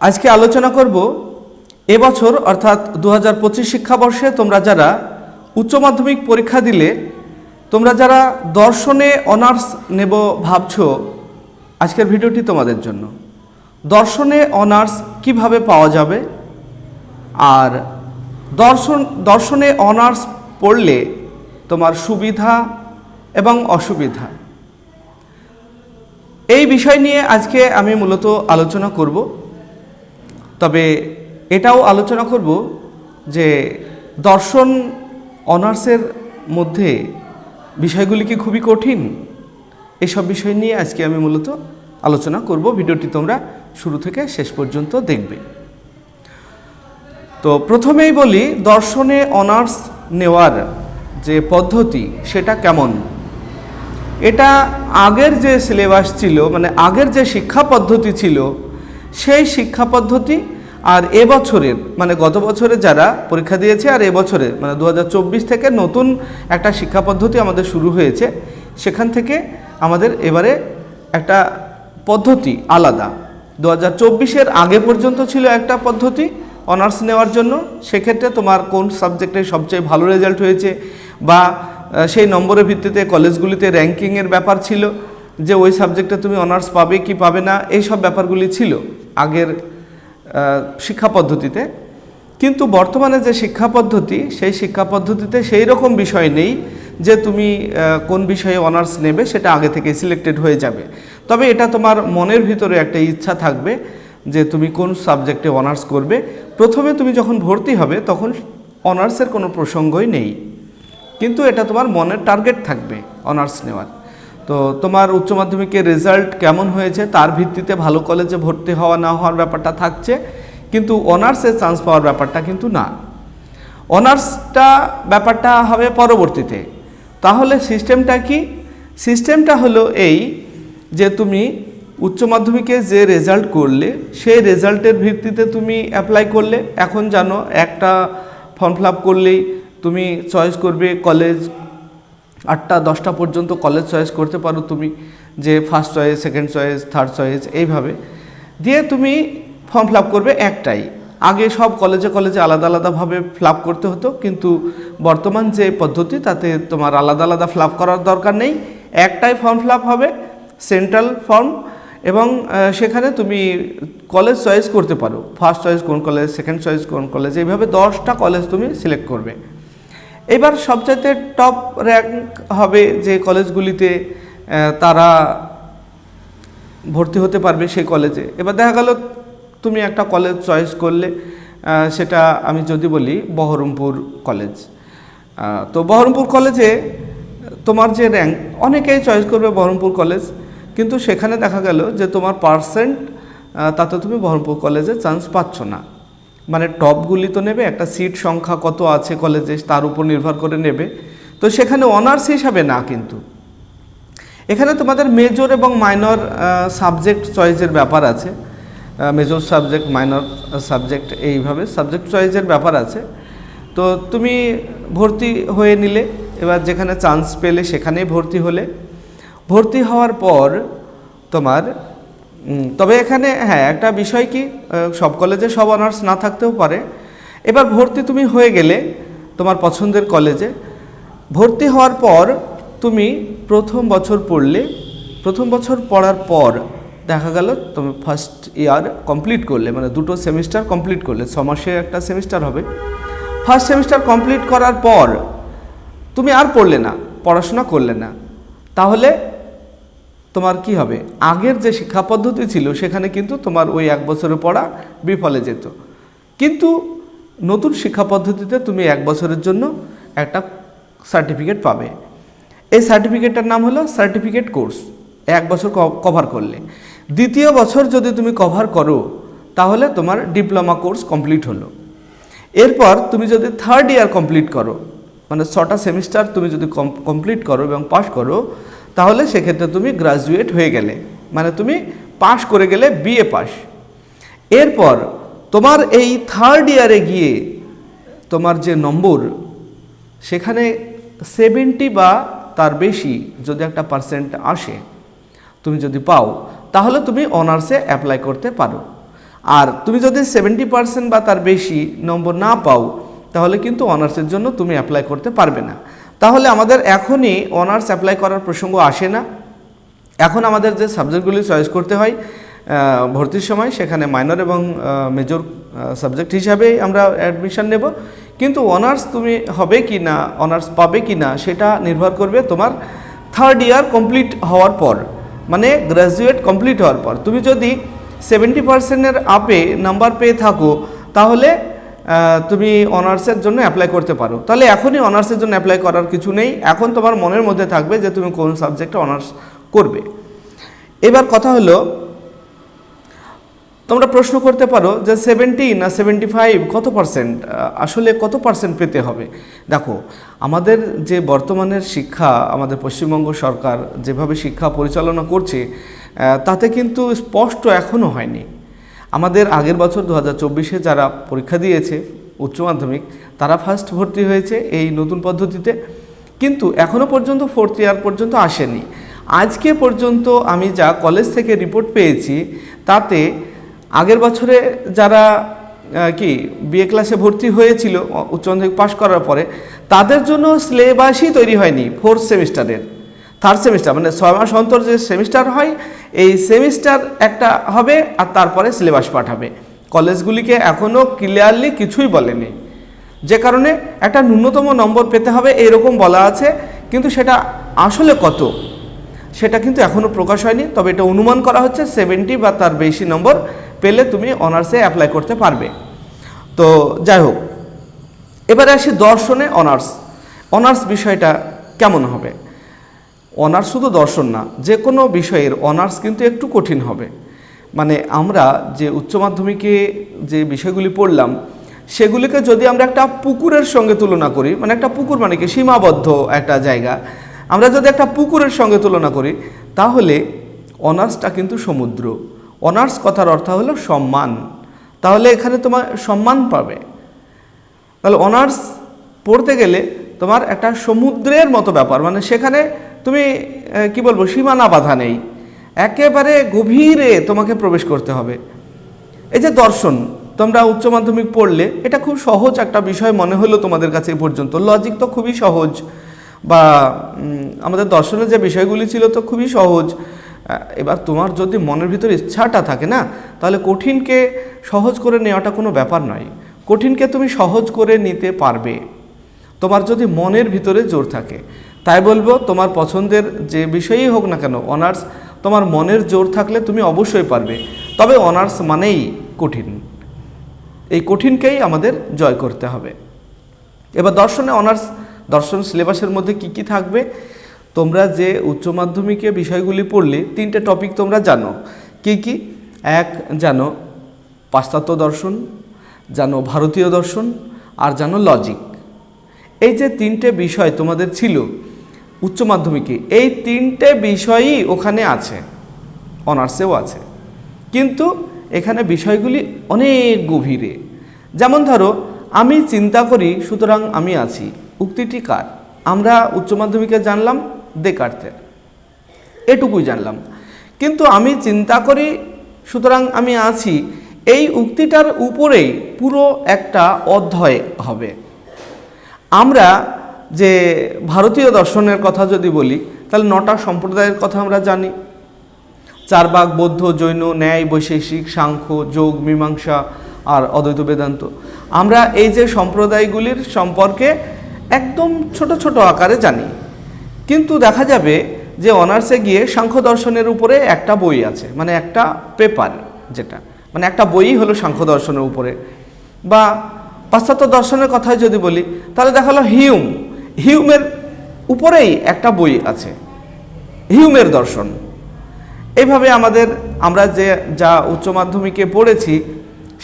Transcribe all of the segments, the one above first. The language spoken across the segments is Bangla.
আজকে আলোচনা করব এবছর, অর্থাৎ দু হাজার পঁচিশ শিক্ষাবর্ষে তোমরা যারা উচ্চ মাধ্যমিক পরীক্ষা দিলে, তোমরা যারা দর্শনে অনার্স নেব ভাবছ, আজকের ভিডিওটি তোমাদের জন্য। দর্শনে অনার্স কীভাবে পাওয়া যাবে? আর দর্শন, দর্শনে অনার্স পড়লে তোমার সুবিধা এবং অসুবিধা? এই বিষয় নিয়ে আজকে আমি মূলত আলোচনা করব। তবে এটাও আলোচনা করব যে দর্শন অনার্সের মধ্যে বিষয়গুলি কি খুবই কঠিন? এসব বিষয় নিয়ে আজকে আমি মূলত আলোচনা করব। ভিডিওটি তোমরা শুরু থেকে শেষ পর্যন্ত দেখবে। তো প্রথমেই বলি, দর্শনে অনার্স নেওয়ার যে পদ্ধতি, সেটা কেমন? এটা আগের যে সিলেবাস ছিল মানে আগের যে শিক্ষা পদ্ধতি ছিল, সেই শিক্ষা পদ্ধতি আর এবছরের মানে গত বছরে যারা পরীক্ষা দিয়েছে আর এবছরে মানে দু হাজার চব্বিশ থেকে নতুন একটা শিক্ষা পদ্ধতি আমাদের শুরু হয়েছে, সেখান থেকে আমাদের এবারে একটা পদ্ধতি আলাদা। দু হাজার আগে পর্যন্ত ছিল একটা পদ্ধতি অনার্স নেওয়ার জন্য, সেক্ষেত্রে তোমার কোন সাবজেক্টে সবচেয়ে ভালো রেজাল্ট হয়েছে বা সেই নম্বরের ভিত্তিতে কলেজগুলিতে র্যাঙ্কিংয়ের ব্যাপার ছিল, যে ওই সাবজেক্টে তুমি অনার্স পাবে কি পাবে না এই সব ব্যাপারগুলি ছিল। আগের শিক্ষা পদ্ধতিতে। কিন্তু বর্তমানে যে শিক্ষা পদ্ধতি, সেই শিক্ষা পদ্ধতিতে সেই রকম বিষয় নেই যে তুমি কোন বিষয়ে অনার্স নেবে সেটা আগে থেকে সিলেক্টেড হয়ে যাবে। তবে এটা তোমার মনের ভিতরে একটা ইচ্ছা থাকবে যে তুমি কোন সাবজেক্টে অনার্স করবে। প্রথমে তুমি যখন ভর্তি হবে, তখন অনার্সের কোনো প্রসঙ্গই নেই। কিন্তু এটা তোমার মনের টার্গেট থাকবে অনার্স নেওয়ার। তো তোমার উচ্চ মাধ্যমিকের রেজাল্ট কেমন হয়েছে? তার ভিত্তিতে ভালো কলেজে ভর্তি হওয়া, না হওয়ার ব্যাপারটা থাকছে। কিন্তু অনার্সে চান্স পাওয়ার ব্যাপারটা কিন্তু না। অনার্সটা ব্যাপারটা হবে পরবর্তীতে। তাহলে সিস্টেমটা কি? সিস্টেমটা হলো এই যে তুমি উচ্চ মাধ্যমিকে যে রেজাল্ট করলে, সেই রেজাল্টের ভিত্তিতে তুমি অ্যাপ্লাই করলে। এখন জানো একটা ফর্ম ফিল আপ করলেই তুমি চয়েস করবে কলেজ আটটা, দশটা পর্যন্ত কলেজ চয়েস করতে পারো তুমি, যে first choice second choice third choice এইভাবে। দিয়ে তুমি ফর্ম ফিল করবে একটাই। আগে সব কলেজে কলেজে আলাদা আলাদাভাবে ফিল আপ করতে হতো, কিন্তু বর্তমান যে পদ্ধতি, তাতে তোমার আলাদা আলাদা ফিল আপ করার দরকার নেই। একটাই ফর্ম ফিল আপ হবে সেন্ট্রাল ফর্ম এবং সেখানে তুমি কলেজ চয়েস করতে পারো। ফার্স্ট চয়েস কোন কলেজ সেকেন্ড চয়েস কোন কলেজ এইভাবে দশটা কলেজ তুমি সিলেক্ট করবে। এবার সবচাইতে টপ র্যাঙ্ক হবে যে কলেজগুলিতে তারা ভর্তি হতে পারবে সেই কলেজে। এবার দেখা গেল, তুমি একটা কলেজ চয়েস করলে সেটা আমি যদি বলি বহরমপুর কলেজ। তো বহরমপুর কলেজে তোমার যে র্যাঙ্ক অনেকেই চয়েস করবে বহরমপুর কলেজ, কিন্তু সেখানে দেখা গেল যে তোমার পার্সেন্ট তাতে তুমি বহরমপুর কলেজে চান্স পাচ্ছ না। মানে টপগুলি তো নেবে, একটা সিট সংখ্যা কত আছে কলেজে তার উপর নির্ভর করে নেবে। তো সেখানে অনার্স হিসাবে না কিন্তু। এখানে তোমাদের মেজর এবং মাইনর সাবজেক্ট চয়েসের ব্যাপার আছে। মেজর সাবজেক্ট মাইনর সাবজেক্ট এইভাবে সাবজেক্ট চয়েসের ব্যাপার আছে। তো তুমি ভর্তি হয়ে নিলে, এবার যেখানে চান্স পেলে সেখানেই ভর্তি হলে। ভর্তি হওয়ার পর তোমার তবে এখানে হ্যাঁ একটা বিষয় কি সব কলেজে সব অনার্স না থাকতেও পারে। এবার ভর্তি তুমি হয়ে গেলে তোমার পছন্দের কলেজে, ভর্তি হওয়ার পর তুমি প্রথম বছর পড়লে, প্রথম বছর পড়ার পর দেখা গেল তুমি ফার্স্ট ইয়ার কমপ্লিট করলে মানে দুটো সেমিস্টার কমপ্লিট করলে, ছ মাসে একটা সেমিস্টার হবে। ফার্স্ট সেমিস্টার কমপ্লিট করার পর তুমি আর পড়লে না, পড়াশোনা করলে না। তাহলে তোমার কি হবে? আগের যে শিক্ষা পদ্ধতি ছিল, সেখানে কিন্তু তোমার ওই এক বছরের পড়া বিফলে যেত। কিন্তু নতুন শিক্ষা পদ্ধতিতে তুমি এক বছরের জন্য একটা সার্টিফিকেট পাবে। এই সার্টিফিকেটটার নাম হলো সার্টিফিকেট কোর্স এক বছর কভার করলে। দ্বিতীয় বছর যদি তুমি কভার করো, তাহলে তোমার ডিপ্লোমা কোর্স কমপ্লিট হলো। এরপর তুমি যদি থার্ড ইয়ার কমপ্লিট করো মানে ছটা সেমিস্টার তুমি যদি কমপ্লিট করো এবং পাশ করো তাহলে সেক্ষেত্রে তুমি গ্রাজুয়েট হয়ে গেলে মানে তুমি পাশ করে গেলে বিএ পাস এরপর তোমার এই থার্ড ইয়ারে গিয়ে তোমার যে নম্বর, সেখানে সেভেন্টি বা তার বেশি যদি একটা পার্সেন্ট আসে, তুমি যদি পাও, তাহলে তুমি অনার্সে অ্যাপ্লাই করতে পারো। আর তুমি যদি সেভেন্টি পার্সেন্ট বা তার বেশি নম্বর না পাও, তাহলে কিন্তু অনার্সের জন্য তুমি অ্যাপ্লাই করতে পারবে না। তাহলে আমাদের এখনই অনার্স অ্যাপ্লাই করার প্রসঙ্গ আসে না। এখন আমাদের যে সাবজেক্টগুলি চয়েস করতে হয় ভর্তির সময়, সেখানে মাইনর এবং মেজর সাবজেক্ট হিসাবে আমরা অ্যাডমিশন নেব। কিন্তু অনার্স তুমি হবে কি না অনার্স পাবে কি না, সেটা নির্ভর করবে তোমার থার্ড ইয়ার কমপ্লিট হওয়ার পর মানে গ্র্যাজুয়েট কমপ্লিট হওয়ার পর। তুমি যদি সেভেন্টি পার্সেন্টের আপে নাম্বার পেয়ে থাকো, তাহলে তুমি অনার্সের জন্য অ্যাপ্লাই করতে পারো। তাহলে এখনই অনার্সের জন্য অ্যাপ্লাই করার কিছু নেই। এখন তোমার মনের মধ্যে থাকবে যে তুমি কোন সাবজেক্টে অনার্স করবে। এবার কথা হলো, তোমরা প্রশ্ন করতে পারো যে সেভেন্টি না সেভেন্টি ফাইভ কত পার্সেন্ট আসলে কত পার্সেন্ট পেতে হবে? দেখো, আমাদের যে বর্তমানের শিক্ষা, আমাদের পশ্চিমবঙ্গ সরকার যেভাবে শিক্ষা পরিচালনা করছে তাতে কিন্তু স্পষ্ট এখনও হয়নি। আমাদের আগের বছর দু হাজার চব্বিশে যারা পরীক্ষা দিয়েছে উচ্চ মাধ্যমিক, তারা ফার্স্ট ভর্তি হয়েছে এই নতুন পদ্ধতিতে। কিন্তু এখনও পর্যন্ত ফোর্থ ইয়ার পর্যন্ত আসেনি। আজকে পর্যন্ত আমি যা কলেজ থেকে রিপোর্ট পেয়েছি, তাতে আগের বছরে যারা কি বিএ ক্লাসে ভর্তি হয়েছিল, উচ্চ মাধ্যমিক পাশ করার পরে, তাদের জন্য সিলেবাসই তৈরি হয়নি ফোর্থ সেমিস্টারের থার্ড সেমিস্টার মানে ছয় মাস অন্তর যে সেমিস্টার হয়, এই সেমিস্টার একটা হবে আর তারপরে সিলেবাস পাঠাবে। কলেজগুলিকে এখনও ক্লিয়ারলি কিছুই বলেনি। যে কারণে একটা ন্যূনতম নম্বর পেতে হবে এরকম বলা আছে, কিন্তু সেটা আসলে কত? সেটা কিন্তু এখনও প্রকাশ হয়নি, তবে এটা অনুমান করা হচ্ছে সেভেন্টি বা তার বেশি নম্বর পেলে তুমি অনার্সে অ্যাপ্লাই করতে পারবে। তো যাই হোক, এবারে আসি দর্শনে অনার্স অনার্স বিষয়টা কেমন হবে? অনার্স শুধু দর্শন না, যে কোনো বিষয়ের অনার্স কিন্তু একটু কঠিন হবে। মানে আমরা যে উচ্চ মাধ্যমিকে যে বিষয়গুলি পড়লাম, সেগুলিকে যদি আমরা একটা পুকুরের সঙ্গে তুলনা করি মানে একটা পুকুর মানে কি, সীমাবদ্ধ একটা জায়গা, আমরা যদি একটা পুকুরের সঙ্গে তুলনা করি, তাহলে অনার্সটা কিন্তু সমুদ্র। অনার্স কথার অর্থ হলো সম্মান। তাহলে এখানে তোমার সম্মান পাবে। তাহলে অনার্স পড়তে গেলে তোমার একটা সমুদ্রের মতো ব্যাপার মানে সেখানে তুমি কি বলব, সীমানা বাধা নেই। একেবারে গভীরে তোমাকে প্রবেশ করতে হবে। এই যে দর্শন, তোমরা উচ্চ মাধ্যমিক পড়লে, এটা খুব সহজ একটা বিষয় মনে হলো তোমাদের কাছে এ পর্যন্ত। লজিক তো খুবই সহজ বা আমাদের দর্শনের যে বিষয়গুলি ছিল তো খুবই সহজ। এবার তোমার যদি মনের ভিতর ইচ্ছাটা থাকে না, তাহলে কঠিনকে সহজ করে নেওয়াটা কোনো ব্যাপার নয়। কঠিনকে তুমি সহজ করে নিতে পারবে। তোমার যদি মনের ভিতরে জোর থাকে তাই বলব, তোমার পছন্দের যে বিষয়ই হোক না কেন অনার্স তোমার মনের জোর থাকলে তুমি অবশ্যই পারবে। তবে অনার্স মানেই কঠিন। এই কঠিনকেই আমাদের জয় করতে হবে। এবার দর্শনে অনার্স দর্শন সিলেবাসের মধ্যে কি কি থাকবে? তোমরা যে উচ্চ মাধ্যমিকে বিষয়গুলি পড়লে, তিনটে টপিক তোমরা জানো। কি কি? এক, জানো পাশ্চাত্য দর্শন, জানো ভারতীয় দর্শন, আর জানো লজিক এই যে তিনটে বিষয় তোমাদের ছিল উচ্চ মাধ্যমিকে। এই তিনটে বিষয়ই ওখানে আছে, অনার্সেও আছে। কিন্তু এখানে বিষয়গুলি অনেক গভীরে। যেমন ধরো, আমি চিন্তা করি, সুতরাং আমি আছি। উক্তিটি কার? আমরা উচ্চ মাধ্যমিকে জানলাম দেকার্থের এটুকুই জানলাম। কিন্তু আমি চিন্তা করি, সুতরাং আমি আছি। এই উক্তিটার উপরেই পুরো একটা অধ্যায় হবে। আমরা যে ভারতীয় দর্শনের কথা যদি বলি, তাহলে নটা সম্প্রদায়ের কথা আমরা জানি। চারবাক বৌদ্ধ, জৈন, ন্যায়, বৈশেষিক, সাংখ্য, যোগ, মীমাংসা আর অদ্বৈত বেদান্ত। আমরা এই যে সম্প্রদায়গুলির সম্পর্কে একদম ছোট ছোট আকারে জানি। কিন্তু দেখা যাবে যে অনার্সে গিয়ে সাংখ্য দর্শনের উপরে একটা বই আছে মানে একটা পেপার যেটা মানে একটা বই হলো সাংখ্য দর্শনের উপরে। বা পাশ্চাত্য দর্শনের কথাই যদি বলি, তাহলে দেখা হলো হিউম হিউমের উপরেই একটা বই আছে, হিউমের দর্শন। এইভাবে আমাদের, আমরা যে, যা উচ্চ মাধ্যমিকে পড়েছি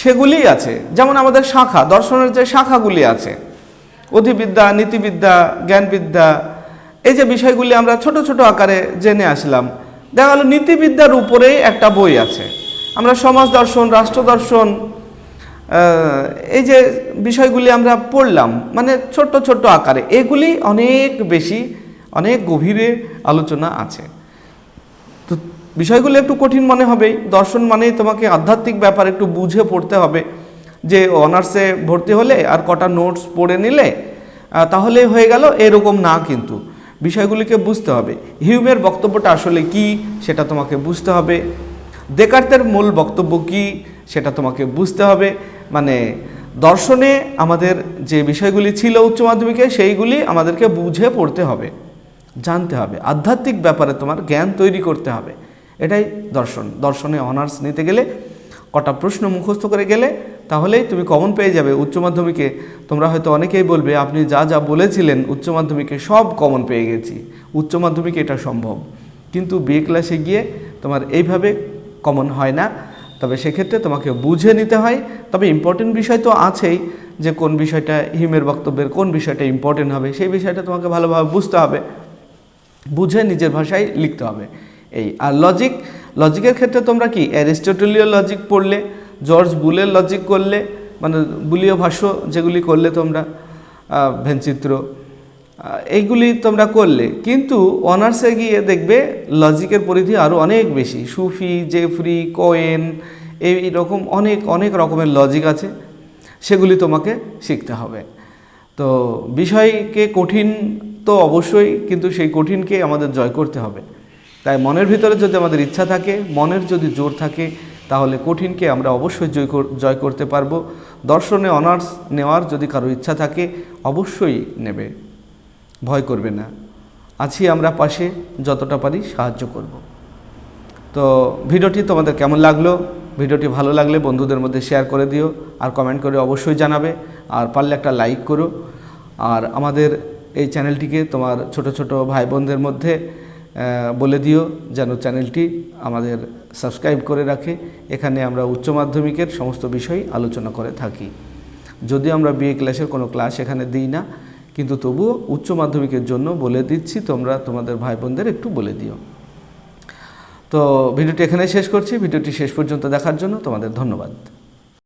সেগুলিই আছে। যেমন আমাদের শাখা, দর্শনের যে শাখাগুলি আছে, অধিবিদ্যা, নীতিবিদ্যা, জ্ঞানবিদ্যা, এই যে বিষয়গুলি আমরা ছোট ছোট আকারে জেনে আসলাম, দেখা গেল নীতিবিদ্যার উপরেই একটা বই আছে। আমরা সমাজ দর্শন, রাষ্ট্র দর্শন এই যে বিষয়গুলি আমরা পড়লাম মানে ছোট্ট ছোট্ট আকারে, এগুলি অনেক বেশি, অনেক গভীরে আলোচনা আছে। তো বিষয়গুলো একটু কঠিন মনে হবেই দর্শন মানেই তোমাকে আধ্যাত্মিক ব্যাপার একটু বুঝে পড়তে হবে, যে অনার্সে ভর্তি হলে আর কটা নোটস পড়ে নিলে তাহলে হয়ে গেল, এরকম না কিন্তু। বিষয়গুলিকে বুঝতে হবে। হিউমের বক্তব্যটা আসলে কি, সেটা তোমাকে বুঝতে হবে। দেকার্তের মূল বক্তব্য কি, সেটা তোমাকে বুঝতে হবে। মানে দর্শনে আমাদের যে বিষয়গুলি ছিল উচ্চ মাধ্যমিকে, সেইগুলি আমাদেরকে বুঝে পড়তে হবে, জানতে হবে। আধ্যাত্মিক ব্যাপারে তোমার জ্ঞান তৈরি করতে হবে। এটাই দর্শন। দর্শনে অনার্স নিতে গেলে, কটা প্রশ্ন মুখস্থ করে গেলে, তাহলেই তুমি কমন পেয়ে যাবে। উচ্চ মাধ্যমিকে তোমরা হয়তো অনেকেই বলবে, আপনি যা যা বলেছিলেন, উচ্চ মাধ্যমিকে সব কমন পেয়ে গেছি। উচ্চ মাধ্যমিকে এটা সম্ভব। কিন্তু বিএ ক্লাসে গিয়ে তোমার এইভাবে কমন হয় না। তবে সেক্ষেত্রে তোমাকে বুঝে নিতে হয়। তবে ইম্পর্টেন্ট বিষয় তো আছেই যে কোন বিষয়টা হিমের বক্তব্যের কোন বিষয়টা ইম্পর্টেন্ট হবে, সেই বিষয়টা তোমাকে ভালোভাবে বুঝতে হবে। বুঝে নিজের ভাষায় লিখতে হবে। এই, আর লজিক লজিকের ক্ষেত্রে তোমরা কি অ্যারিস্টটলীয় লজিক পড়লে, জর্জ বুলের লজিক করলে মানে বুলীয় ভাষ্য যেগুলি করলে তোমরা ভেনচিত্র এইগুলি তোমরা করলে। কিন্তু অনার্সে গিয়ে দেখবে লজিকের পরিধি আরও অনেক বেশি। সুফি, জেফরি, কোয়েন, এই রকম অনেক অনেক রকমের লজিক আছে। সেগুলি তোমাকে শিখতে হবে। তো বিষয়কে কঠিন তো অবশ্যই, কিন্তু সেই কঠিনকে আমাদের জয় করতে হবে। তাই মনের ভিতরে যদি আমাদের ইচ্ছা থাকে, মনের যদি জোর থাকে, তাহলে কঠিনকে আমরা অবশ্যই জয় জয় করতে পারব। দর্শনে অনার্স নেওয়ার যদি কারও ইচ্ছা থাকে, অবশ্যই নেবে। ভয় করবে না। আছি আমরা পাশে, যতটা পারি সাহায্য করব। তো ভিডিওটি তোমাদের কেমন লাগল? ভিডিওটি ভালো লাগলে বন্ধুদের মধ্যে শেয়ার করে দিও, আর কমেন্ট করে অবশ্যই জানাবে, আর পারলে একটা লাইক করো। আর আমাদের এই চ্যানেলটিকে তোমার ছোট ছোট ভাই বোনদের মধ্যে বলে দিও, যেন চ্যানেলটি আমাদের সাবস্ক্রাইব করে রাখে। এখানে আমরা উচ্চ মাধ্যমিকের সমস্ত বিষয় আলোচনা করে থাকি। যদিও আমরা বিএ ক্লাসের কোনো ক্লাস এখানে দিই না কিন্তু তবুও উচ্চ মাধ্যমিকের জন্য বলে দিচ্ছি, তোমরা তোমাদের ভাই বোনদের একটু বলে দিও। তো ভিডিওটি এখানে শেষ করছি। ভিডিওটি শেষ পর্যন্ত দেখার জন্য তোমাদের ধন্যবাদ।